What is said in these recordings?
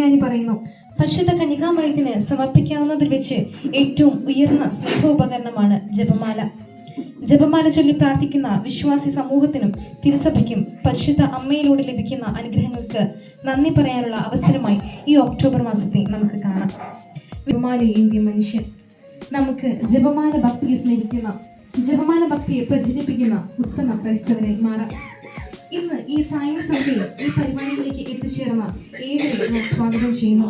സുറിയാനി പറയുന്നു പരിശുദ്ധ കന്യകാമറിയത്തിന് സമർപ്പിക്കാവുന്നതിൽ വെച്ച് ഏറ്റവും ഉയർന്ന സ്നേഹോപകരണമാണ് ജപമാല. ജപമാല ചൊല്ലി പ്രാർത്ഥിക്കുന്ന വിശ്വാസി സമൂഹത്തിനും തിരുസഭയ്ക്കും പരിശുദ്ധ അമ്മയിലൂടെ ലഭിക്കുന്ന അനുഗ്രഹങ്ങൾക്ക് നന്ദി പറയാനുള്ള അവസരമായി ഈ ഒക്ടോബർ മാസത്തെ നമുക്ക് കാണാം. ജപമാല ഏന്തിയ മനുഷ്യൻ നമുക്ക് ജപമാല ഭക്തിയെ സ്നേഹിക്കുന്ന ജപമാല ഭക്തിയെ പ്രചരിപ്പിക്കുന്ന ഉത്തമ ക്രൈസ്തവരായി മാറാം. ഇന്ന് ഈ സായം സന്ധ്യയിൽ ഈ പരിപാടിയിലേക്ക് എത്തിച്ചേർന്ന ഏവരെയും ഞാൻ സ്വാഗതം ചെയ്യുന്നു.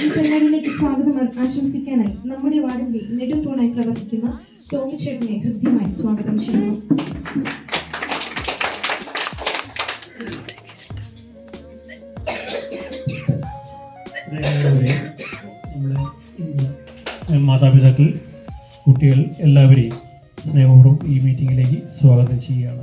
ഈ പരിപാടിയിലേക്ക് സ്വാഗതം ആശംസിക്കാനായി നമ്മുടെ വാർഡിന്റെ നെടുത്തൂണായി പ്രവർത്തിക്കുന്ന ടോമിച്ചേട്ടനെ ഹൃദ്യമായി സ്വാഗതം ചെയ്യുന്നു. മാതാപിതാക്കൾ കുട്ടികൾ എല്ലാവരെയും സ്നേഹപൂർവം ഈ മീറ്റിങ്ങിലേക്ക് സ്വാഗതം ചെയ്യുകയാണ്.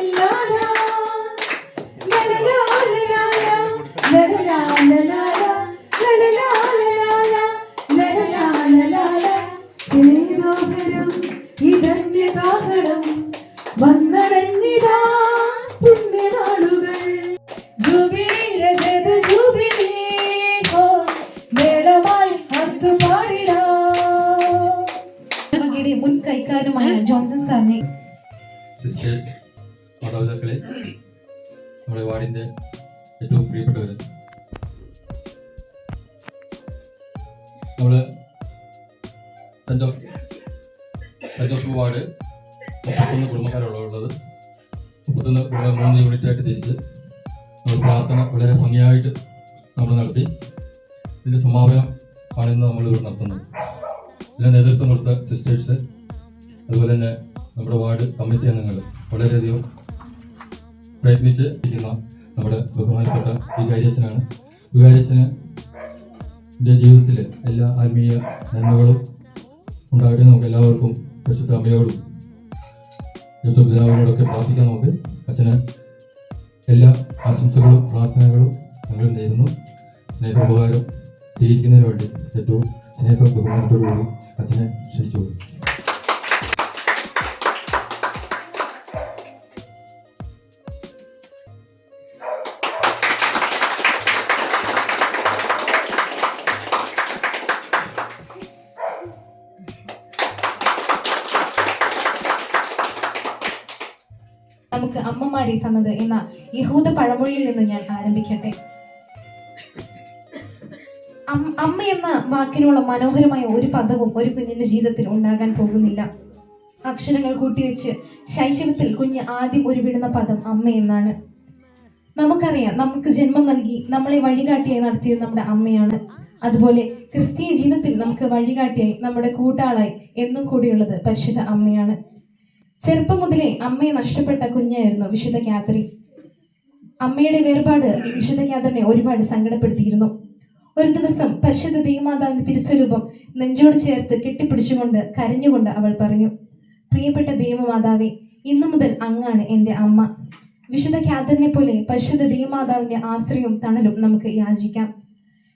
മുൻ കൈക്കാരുമായ ജോൺസൺ സാറിനെ സിസ്റ്റേഴ്സ് മാതാപിതാക്കളെ നമ്മുടെ വാർഡിന്റെ ഏറ്റവും പ്രിയപ്പെട്ടവർ നമ്മൾ Saint Joseph Saint Joseph ward മുപ്പത്തൊന്ന് കുടുംബക്കാരുള്ളത് മുപ്പത്തൊന്ന് മൂന്ന് യൂണിറ്റായിട്ട് തിരിച്ച് നമ്മൾ പ്രാർത്ഥന വളരെ ഭംഗിയായിട്ട് നമ്മൾ നടത്തി. ഇതിന്റെ സമാപനം ആണ് ഇന്ന് നമ്മൾ ഇവിടെ നടത്തുന്നത് ഇതിന് നേതൃത്വം കൊടുത്ത സിസ്റ്റേഴ്സ് അതുപോലെ തന്നെ നമ്മുടെ വാർഡ് കമ്മിറ്റി അംഗങ്ങൾ വളരെയധികം പ്രയത്നിച്ച് ഇരിക്കുന്ന നമ്മുടെ ബഹുമാനപ്പെട്ട വികാരിയച്ഛനാണ് വികാരിയച്ഛന് എന്റെ ജീവിതത്തിൽ എല്ലാ ആത്മീയ നന്മകളും ഉണ്ടാകട്ടെ നമുക്ക് എല്ലാവർക്കും പരിശുദ്ധ അമ്മയോടും യേശു പിതാവിനോടൊക്കെ പ്രാർത്ഥിക്കാൻ നമുക്ക്. അച്ഛന് എല്ലാ ആശംസകളും പ്രാർത്ഥനകളും ഞങ്ങൾ നേരുന്നു. സ്നേഹോപകാരം സ്വീകരിക്കുന്നതിന് വേണ്ടി ഏറ്റവും സ്നേഹ ബഹുമാനത്തോടു കൂടി അച്ഛനെ ക്ഷണിച്ചു അമ്മമാരെ തന്നത് എന്ന യഹൂദ പഴമൊഴിയിൽ നിന്ന് ഞാൻ ആരംഭിക്കട്ടെ. അമ്മ എന്ന വാക്കിനുള്ള മനോഹരമായ ഒരു പദവും ഒരു കുഞ്ഞിന്റെ ജീവിതത്തിൽ ഉണ്ടാകാൻ പോകുന്നില്ല. അക്ഷരങ്ങൾ കൂട്ടിവെച്ച് ശൈശവത്തിൽ കുഞ്ഞ് ആദ്യം ഉരുവിടുന്ന പദം അമ്മ എന്നാണ്. നമുക്കറിയാം നമുക്ക് ജന്മം നൽകി നമ്മളെ വഴികാട്ടിയായി നടത്തിയത് നമ്മുടെ അമ്മയാണ്. അതുപോലെ ക്രിസ്തീയ ജീവിതത്തിൽ നമുക്ക് വഴികാട്ടിയായി നമ്മുടെ കൂട്ടാളായി എന്നും കൂടിയുള്ളത് പരിശുദ്ധ അമ്മയാണ്. ചെറുപ്പം മുതലേ അമ്മയെ നഷ്ടപ്പെട്ട കുഞ്ഞായിരുന്നു വിശുദ്ധ കാത്രി അമ്മയുടെ വേർപാട് വിശുദ്ധ കാത്രിനെ ഒരുപാട് സങ്കടപ്പെടുത്തിയിരുന്നു. ഒരു ദിവസം പരിശുദ്ധ ദൈവമാതാവിന്റെ തിരുസ്വരൂപം നെഞ്ചോട് ചേർത്ത് കെട്ടിപ്പിടിച്ചുകൊണ്ട് കരഞ്ഞുകൊണ്ട് അവൾ പറഞ്ഞു പ്രിയപ്പെട്ട ദേവമാതാവെ ഇന്നു മുതൽ അങ്ങാണ് എന്റെ അമ്മ. വിശുദ്ധ കാതറിനെ പോലെ പരിശുദ്ധ ദൈവമാതാവിന്റെ ആശ്രയവും തണലും നമുക്ക് യാചിക്കാം.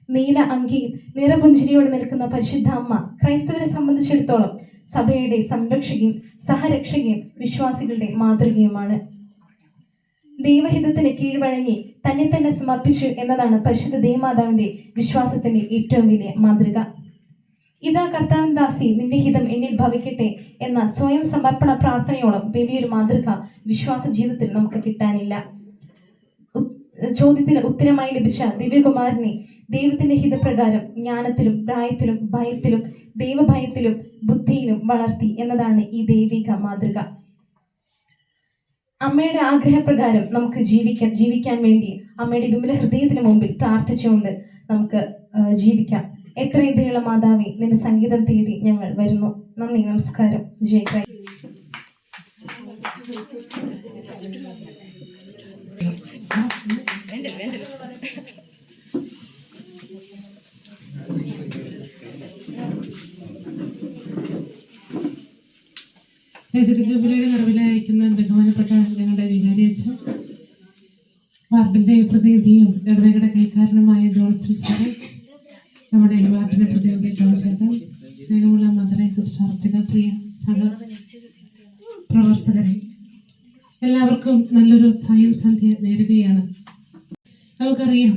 നീല അങ്കിയിൽ നിറപുഞ്ചിരിയോടെ നിൽക്കുന്ന പരിശുദ്ധ അമ്മ ക്രൈസ്തവരെ സംബന്ധിച്ചിടത്തോളം സഭയുടെ സംരക്ഷകയും സഹരക്ഷകയും വിശ്വാസികളുടെ മാതൃകയുമാണ്. ദൈവഹിതത്തിന് കീഴ്വഴങ്ങി തന്നെ തന്നെ സമർപ്പിച്ചു എന്നതാണ് പരിശുദ്ധ ദേവമാതാവിന്റെ വിശ്വാസത്തിന്റെ ഏറ്റവും വലിയ മാതൃക. ഇതാ കർത്താവൻ ദാസി നിന്റെ ഹിതം എന്നിൽ ഭവിക്കട്ടെ എന്ന സ്വയം സമർപ്പണ പ്രാർത്ഥനയോളം വലിയൊരു മാതൃക വിശ്വാസ ജീവിതത്തിൽ നമുക്ക് കിട്ടാനില്ല. ചോദ്യത്തിന് ഉത്തരമായി ലഭിച്ച ദിവ്യകുമാരനെ ദൈവത്തിന്റെ ഹിതപ്രകാരം ജ്ഞാനത്തിലും പ്രായത്തിലും ഭയത്തിലും ദൈവഭയത്തിലും ബുദ്ധിയിലും വളർത്തി എന്നതാണ് ഈ ദൈവിക മാതൃക. അമ്മയുടെ ആഗ്രഹപ്രകാരം നമുക്ക് ജീവിക്കാൻ ജീവിക്കാൻ വേണ്ടി അമ്മയുടെ വിമല ഹൃദയത്തിന് മുമ്പിൽ പ്രാർത്ഥിച്ചുകൊണ്ട് നമുക്ക് ജീവിക്കാം. എത്ര ദയുള്ള മാതാവി നിന്റെ സംഗീതം തേടി ഞങ്ങൾ വരുന്നു. നന്ദി നമസ്കാരം. ജയ് രജത ജൂബിലിയുടെ നിറവിലായിരിക്കുന്ന ബഹുമാനപ്പെട്ട ഞങ്ങളുടെ വികാരി അച്ഛൻ വാർഡിന്റെ പ്രതിനിധിയും ഇടവകയുടെ കൈക്കാരനുമായ ജോൺസൺ സാറ് നമ്മുടെ വാർഡിന്റെ വാർഡിനെ പ്രതിനിധി ടോൺ സ്നേഹമുള്ള മദറെ സിസ്റ്റർ അർപ്പിത പ്രിയ സഹ പ്രവർത്തകരെ എല്ലാവർക്കും നല്ലൊരു സായം സന്ധ്യ നേരുകയാണ്. നമുക്കറിയാം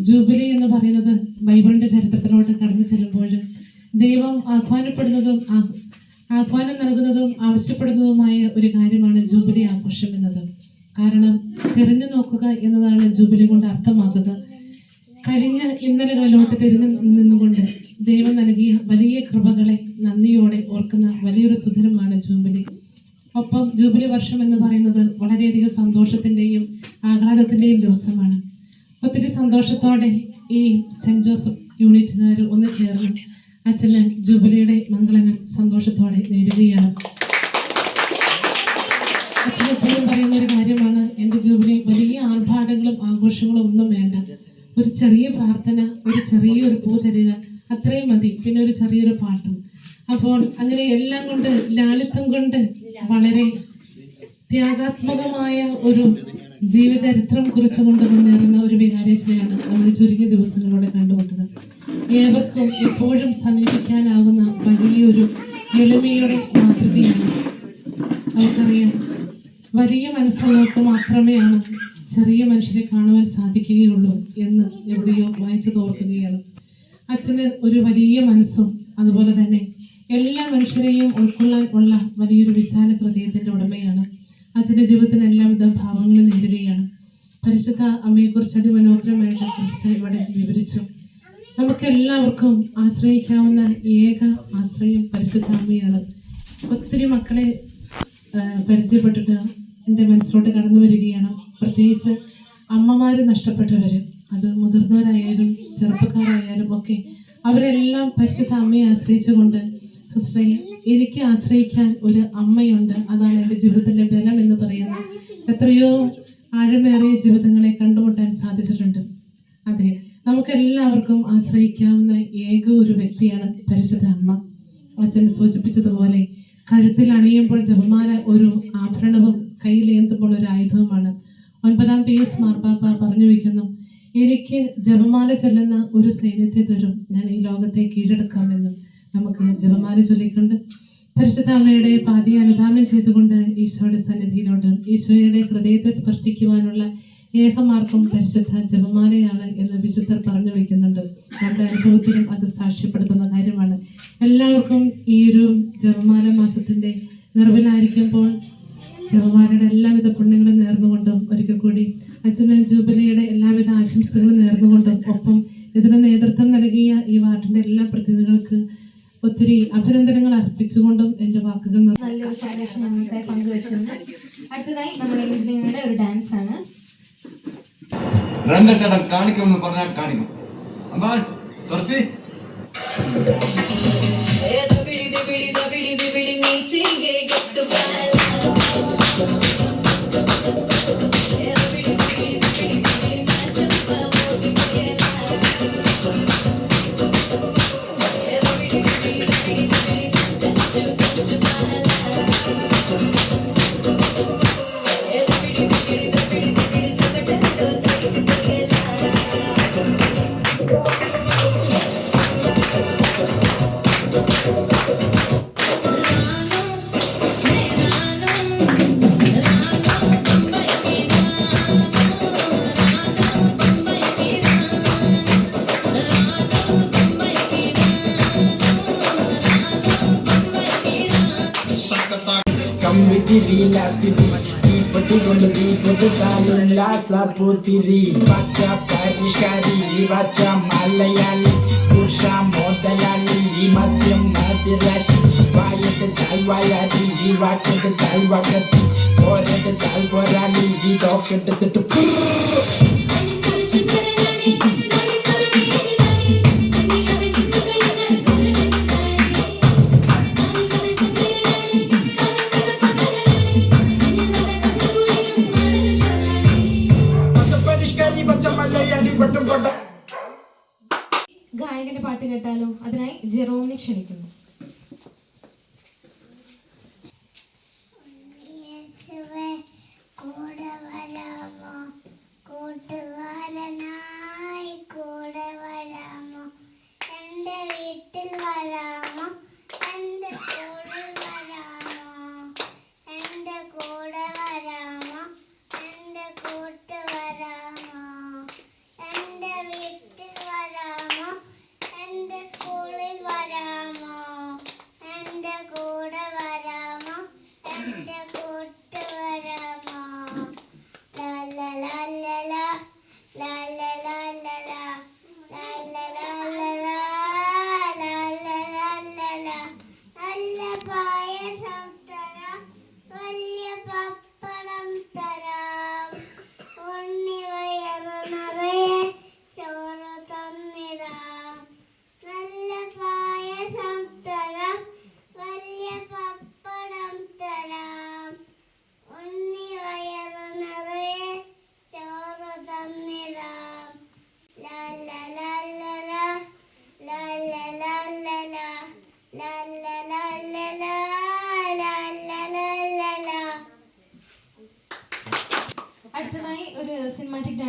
ജൂബിലി എന്ന് പറയുന്നത് ബൈബിളിന്റെ ചരിത്രത്തിലോട്ട് കടന്നു ചെല്ലുമ്പോൾ ദൈവം ആഹ്വാനപ്പെടുന്നതും ആഹ്വാനം നൽകുന്നതും ആവശ്യപ്പെടുന്നതുമായ ഒരു കാര്യമാണ് ജൂബിലി ആഘോഷം എന്നത്. കാരണം തിരിഞ്ഞു നോക്കുക എന്നതാണ് ജൂബിലി കൊണ്ട് അർത്ഥമാക്കുക. കഴിഞ്ഞ ഇന്നലകളിലോട്ട് തിരിഞ്ഞു നിന്നുകൊണ്ട് ദൈവം നൽകിയ വലിയ കൃപകളെ നന്ദിയോടെ ഓർക്കുന്ന വലിയൊരു സുദിനമാണ് ജൂബിലി. ഒപ്പം ജൂബിലി വർഷം എന്ന് പറയുന്നത് വളരെയധികം സന്തോഷത്തിന്റെയും ആഹ്ലാദത്തിന്റെയും ദിവസമാണ്. ഒത്തിരി സന്തോഷത്തോടെ ഈ സെന്റ് ജോസഫ് യൂണിറ്റുകാർ ഒന്ന് ചേർന്ന് അച്ഛന് ജൂബിലിയുടെ മംഗളങ്ങൾ സന്തോഷത്തോടെ നേരുകയാണ്. അച്ഛൻ എപ്പോഴും പറയുന്ന ഒരു കാര്യമാണ് എന്റെ ജൂബിലി വലിയ ആർഭാടങ്ങളും ആഘോഷങ്ങളും ഒന്നും വേണ്ട. ഒരു ചെറിയ പ്രാർത്ഥന ഒരു ചെറിയൊരു പൂ തരിക അത്രയും മതി. പിന്നെ ഒരു ചെറിയൊരു പാട്ടും. അപ്പോൾ അങ്ങനെ എല്ലാം കൊണ്ട് ലാളിത്യം കൊണ്ട് വളരെ ത്യാഗാത്മകമായ ഒരു ജീവചരിത്രം കുറിച്ചുകൊണ്ട് മുന്നേറുന്ന ഒരു വികാരേശ്വരയാണ് നമ്മൾ ചുരുങ്ങിയ ദിവസങ്ങളിലൂടെ കണ്ടുമുട്ടുന്നത്. ഏവർക്കും എപ്പോഴും സമീപിക്കാനാകുന്ന വലിയൊരു എളിമയുടെ മാതൃകയാണ്. നമുക്കറിയാം വലിയ മനസ്സുള്ളവർക്ക് മാത്രമേയാണ് ചെറിയ മനുഷ്യരെ കാണുവാൻ സാധിക്കുകയുള്ളൂ എന്ന് എവിടെയോ വായിച്ചു തോർക്കുകയാണ് അച്ഛന് ഒരു വലിയ മനസ്സും അതുപോലെ തന്നെ എല്ലാ മനുഷ്യരെയും ഉൾക്കൊള്ളാൻ ഉള്ള വലിയൊരു വിശാല ഹൃദയത്തിന്റെ ഉടമയാണ്. അച്ഛന്റെ ജീവിതത്തിന് എല്ലാവിധ ഭാവങ്ങളും നേടുകയാണ് പരിശുദ്ധ അമ്മയെക്കുറിച്ച് അതിമനോഹരമായിട്ട് കൃഷ്ണ ഇവിടെ വിവരിച്ചു. നമുക്ക് എല്ലാവർക്കും ആശ്രയിക്കാവുന്ന ഏക ആശ്രയം പരിശുദ്ധ അമ്മയാണ് ഒത്തിരി മക്കളെ പരിചയപ്പെട്ടിട്ട് എന്റെ മനസ്സിലോട്ട് കടന്നു വരികയാണ്. പ്രത്യേകിച്ച് അമ്മമാർ നഷ്ടപ്പെട്ടവർ അത് മുതിർന്നവരായാലും ചെറുപ്പക്കാരായാലും ഒക്കെ അവരെല്ലാം പരിശുദ്ധ അമ്മയെ ആശ്രയിച്ചുകൊണ്ട് സിസ്റ്ററെ എനിക്ക് ആശ്രയിക്കാൻ ഒരു അമ്മയുണ്ട്. അതാണ് എന്റെ ജീവിതത്തിന്റെ ബലം എന്ന് പറയുന്നത്. എത്രയോ ആഴമേറിയ ജീവിതങ്ങളെ കണ്ടുമുട്ടാൻ സാധിച്ചിട്ടുണ്ട്. അതെ. നമുക്ക് എല്ലാവർക്കും ആശ്രയിക്കാവുന്ന ഏക ഒരു വ്യക്തിയാണ് പരിശുദ്ധ അമ്മ. അച്ഛൻ സൂചിപ്പിച്ചതുപോലെ കഴുത്തിൽ അണിയുമ്പോൾ ജപമാല ഒരു ആഭരണവും കയ്യിലേന്തുമ്പോൾ ഒരു ആയുധവുമാണ്. ഒൻപതാം പി എസ് മാർപ്പാപ്പ പറഞ്ഞു വയ്ക്കുന്നു എനിക്ക് ജപമാല ചൊല്ലുന്ന ഒരു സൈന്യത്തെ തരും. ഞാൻ ഈ ലോകത്തെ കീഴടക്കാമെന്ന് നമുക്ക് ജപമാല ചൊല്ലിക്കൊണ്ട് പരിശുദ്ധ അമ്മയുടെ പാതി അനുദാനം ചെയ്തുകൊണ്ട് ഈശോയുടെ സന്നിധിയിലോട്ട് ഈശോയുടെ ഹൃദയത്തെ സ്പർശിക്കുവാനുള്ള ഏകമാർഗം പരിശുദ്ധ ജപമാലയാണ് എന്ന് വിശുദ്ധർ പറഞ്ഞു വയ്ക്കുന്നുണ്ട് നമ്മുടെ അനുഭവത്തിലും അത് സാക്ഷ്യപ്പെടുത്തുന്ന കാര്യമാണ്. എല്ലാവർക്കും ഈ ഒരു ജപമാല മാസത്തിന്റെ നിറവിലായിരിക്കുമ്പോൾ ജപമാലയുടെ എല്ലാവിധ പുണ്യങ്ങളും നേർന്നുകൊണ്ടും ഒരിക്കൽ കൂടി അച്ഛന് ജൂബിലിയുടെ എല്ലാവിധ ആശംസകളും നേർന്നുകൊണ്ടും ഒപ്പം ഇതിന് നേതൃത്വം നൽകിയ ഈ വാർഡിന്റെ എല്ലാ പ്രതിനിധികൾക്ക് ഒത്തിരി അഭിനന്ദനങ്ങൾ അർപ്പിച്ചുകൊണ്ടും എന്റെ വാക്കുകൾ നല്ലൊരു പങ്കുവെച്ചിരുന്നു അടുത്തതായി നമ്മുടെ ഒരു ഡാൻസ് ആണ്. ரெண்டு சடம் காணிக்க ஒன்று பண்ண காணிக்கும் அம்மா தொடர்ச்சி കമ്പിത്തിരി ലാത്തിരി തീപ്പെട്ടി കൊണ്ട് തീപ്പെട്ടി താലുല്ലാസ പൂത്തിരി പച്ച പരിഷ്കാരി പച്ച മലയാളി പുഷ മോതലാളി മദ്യം മതിരാശി വായിട്ട് താൽവായാടി വാക്കിട്ട് താൽവാക്കത്തി പോരട്ട് താൽ പോരാളി തോക്കെടുത്തിട്ട് പാട്ട് കേട്ടാലോ അതിനായി ജെറോമിനെ ക്ഷണിക്കുന്നു. വല്യ പായസം സംതര വലിയ പാപ്പ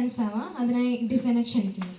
സിനിമാറ്റിക് ഡാൻസ് ആവാം അതിനായി ഡിസൈനർ ക്ഷണിക്കുന്നു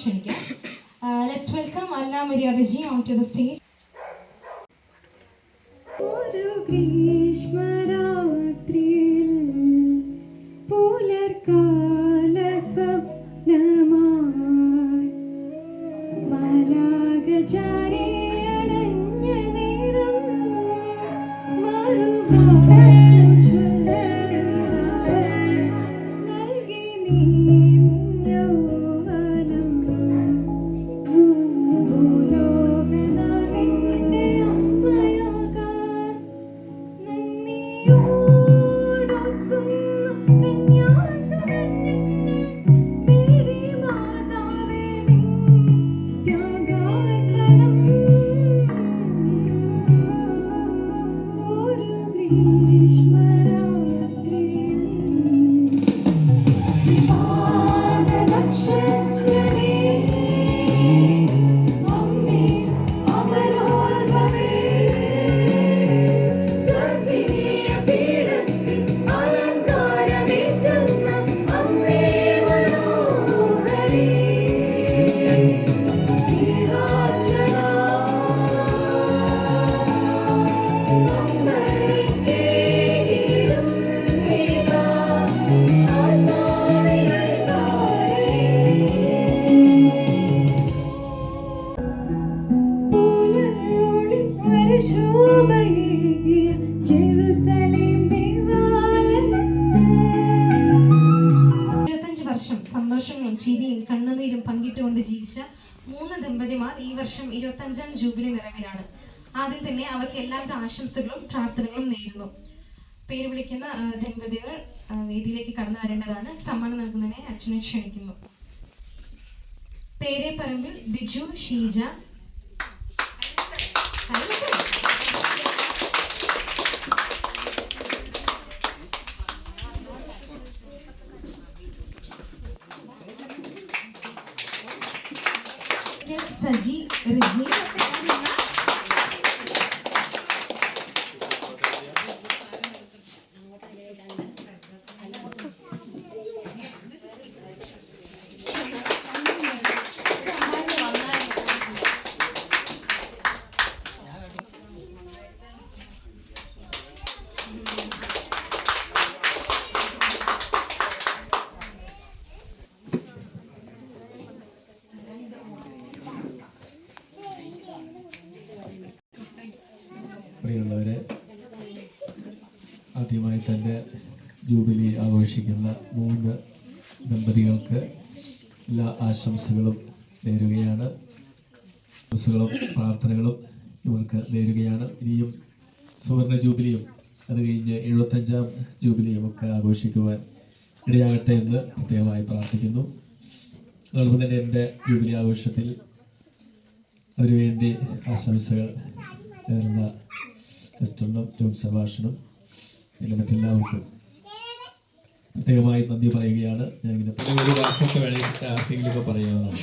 ക്ഷണിക്കാം. ലെറ്റ്സ് വെൽക്കം അല്ല Maria Reji on to the stage ഒരു ഗ്രീഷ്മരാത്രിയിൽ ആദ്യം തന്നെ അവർക്ക് എല്ലാവിധ ആശംസകളും പ്രാർത്ഥനകളും നേരുന്നു പേര് വിളിക്കുന്ന ദമ്പതികൾ വേദിയിലേക്ക് കടന്നു വരേണ്ടതാണ് സമ്മാനം നൽകുന്നതിനെ അച്ഛനെ ക്ഷണിക്കുന്നു പേരെ പറമ്പിൽ ബിജു ഷീജ. സജി റിജി പ്രിയമുള്ളവരെ ആദ്യമായി തന്നെ ജൂബിലി ആഘോഷിക്കുന്ന മൂന്ന് ദമ്പതികൾക്ക് എല്ലാ ആശംസകളും നേരുകയാണ്. ആശംസകളും പ്രാർത്ഥനകളും ഇവർക്ക് നേരുകയാണ്. ഇനിയും സുവർണ ജൂബിലിയും അത് കഴിഞ്ഞ് എഴുപത്തഞ്ചാം ജൂബിലിയും ഒക്കെ ആഘോഷിക്കുവാൻ ഇടയാകട്ടെ എന്ന് പ്രത്യേകമായി പ്രാർത്ഥിക്കുന്നു. അതോടൊപ്പം തന്നെ എന്റെ ജൂബിലി ആഘോഷത്തിൽ അതിനുവേണ്ടി ആശംസകൾ നേർന്ന സിസ്റ്ററിനും ജോൺ സഭാഷനും പിന്നെ മറ്റെല്ലാവർക്കും പ്രത്യേകമായി നന്ദി പറയുകയാണ്. ഞാൻ ഇങ്ങനെ ഒരു വാക്കൊക്കെ വേണമെങ്കിൽ ആർക്കെങ്കിലും ഒക്കെ പറയാവുന്നതാണ്.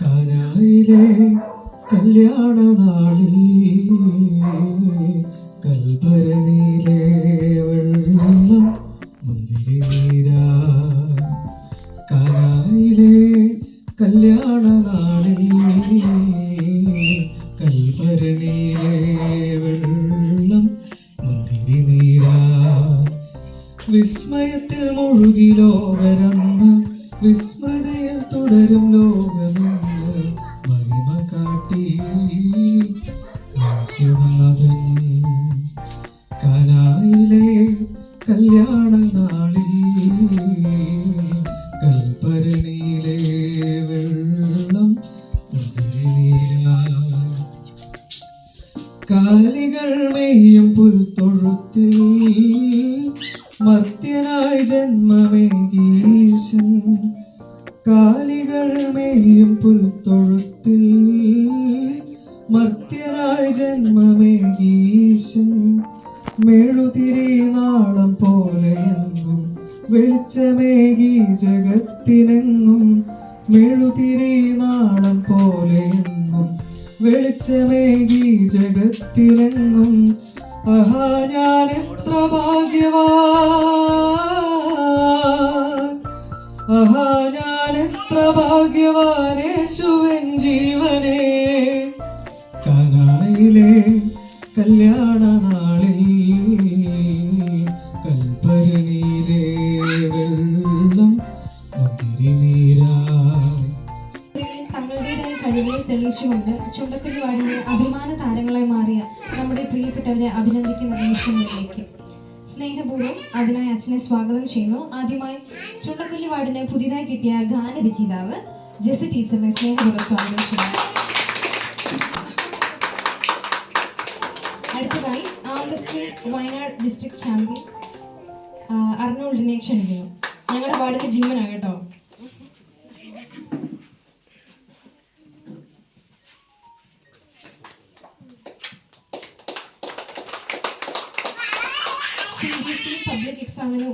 കാനായിലെ കല്യാണ നാളിൽ കാനായിലെ കല്യാണ ആഹാ ഞാൻ എത്ര ഭാഗ്യവാ ആഹാ ഞാൻ എത്ര ഭാഗ്യവാനേശുവൻ ജീവനെ. കാനായിലെ കല്യാണ നാളിൽ കൽപ്പരണിയിലെ വെള്ളം മുതിരി നീരായി തങ്ങളുടേതായ കഴിവുകൾ തെളിയിച്ചുകൊണ്ട് ചുണ്ടക്കുരുവാടിലെ പ്രിയപ്പെട്ടവരെ അഭിനന്ദിക്കുന്ന നിമിഷങ്ങളിലേക്ക്. സ്നേഹപൂർവം അതിനായി അച്ഛനെ സ്വാഗതം ചെയ്യുന്നു. ആദ്യമായി ചുണ്ടക്കുല്ലുവാടിന് പുതിയതായി കിട്ടിയ ഗാനരചയിതാവ് ജെസി ടീച്ചറിനെ സ്നേഹപൂർവം സ്വാഗതം ചെയ്യുന്നു. അടുത്തതായി ആംബസ്റ്റർ വയനാട് ഡിസ്ട്രിക്ട് ചാമ്പ്യൻ അർണോൾഡിനെ ക്ഷണിക്കുന്നു. ഞങ്ങളുടെ വാർഡിന്റെ ജിമ്മനാണ് കേട്ടോ.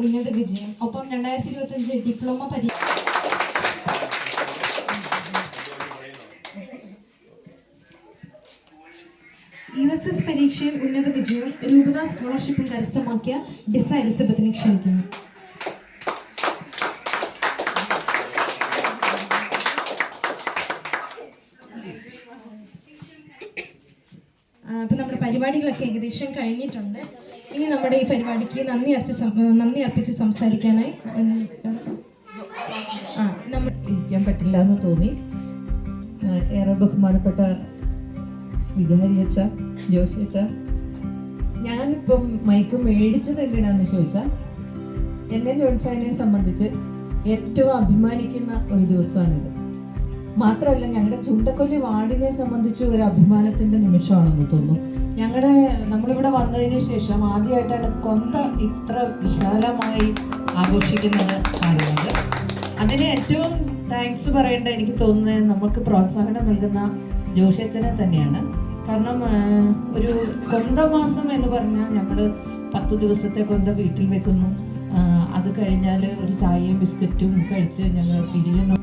ഉന്നത വിജയം. ഒപ്പം രണ്ടായിരത്തി ഇരുപത്തി അഞ്ച് ഡിപ്ലോമ പരീക്ഷ യു എസ് എസ് പരീക്ഷയിൽ ഉന്നത വിജയവും രൂപത സ്കോളർഷിപ്പും കരസ്ഥമാക്കിയ ഡിസ എലിസബത്തിനെ ക്ഷണിക്കുന്നു. അപ്പൊ നമ്മുടെ പരിപാടികളൊക്കെ ഏകദേശം കഴിഞ്ഞിട്ടുണ്ട്. ഇനി നമ്മുടെ ഈ പരിപാടിക്ക് നന്ദി അർപ്പിച്ച് നന്ദി അർപ്പിച്ച് സംസാരിക്കാനായി. ആ നമ്മൾ ഇരിക്കാൻ പറ്റില്ല എന്ന് തോന്നി. ഏറെ ബഹുമാനപ്പെട്ട വികാരി അച്ഛ ജോഷി അച്ഛ. ഞാനിപ്പം മൈക്ക് മേടിച്ചത് എന്തിനാന്ന് ചോദിച്ചാൽ എന്നെ ജോൺസാനെ സംബന്ധിച്ച് ഏറ്റവും അഭിമാനിക്കുന്ന ഒരു ദിവസമാണിത്. മാത്രമല്ല ഞങ്ങളുടെ ചുണ്ടക്കൊല്ലി വാർഡിനെ സംബന്ധിച്ച് ഒരു അഭിമാനത്തിന്റെ നിമിഷമാണെന്ന് തോന്നുന്നു. ഞങ്ങളുടെ നമ്മളിവിടെ വന്നതിന് ശേഷം ആദ്യമായിട്ടാണ് കൊന്ത ഇത്ര വിശാലമായി ആഘോഷിക്കുന്നത് കാണുന്നത്. അതിന് ഏറ്റവും താങ്ക്സ് പറയേണ്ട എനിക്ക് തോന്നുന്നത് നമുക്ക് പ്രോത്സാഹനം നൽകുന്ന ജോഷിയച്ചനെ തന്നെയാണ്. കാരണം ഒരു കൊന്ത മാസം എന്ന് പറഞ്ഞാൽ ഞങ്ങൾ പത്ത് ദിവസത്തെ കൊന്ത വീട്ടിൽ വെക്കുന്നു. അത് കഴിഞ്ഞാൽ ഒരു ചായയും ബിസ്ക്കറ്റും കഴിച്ച് ഞങ്ങൾ പിരിയുന്നു.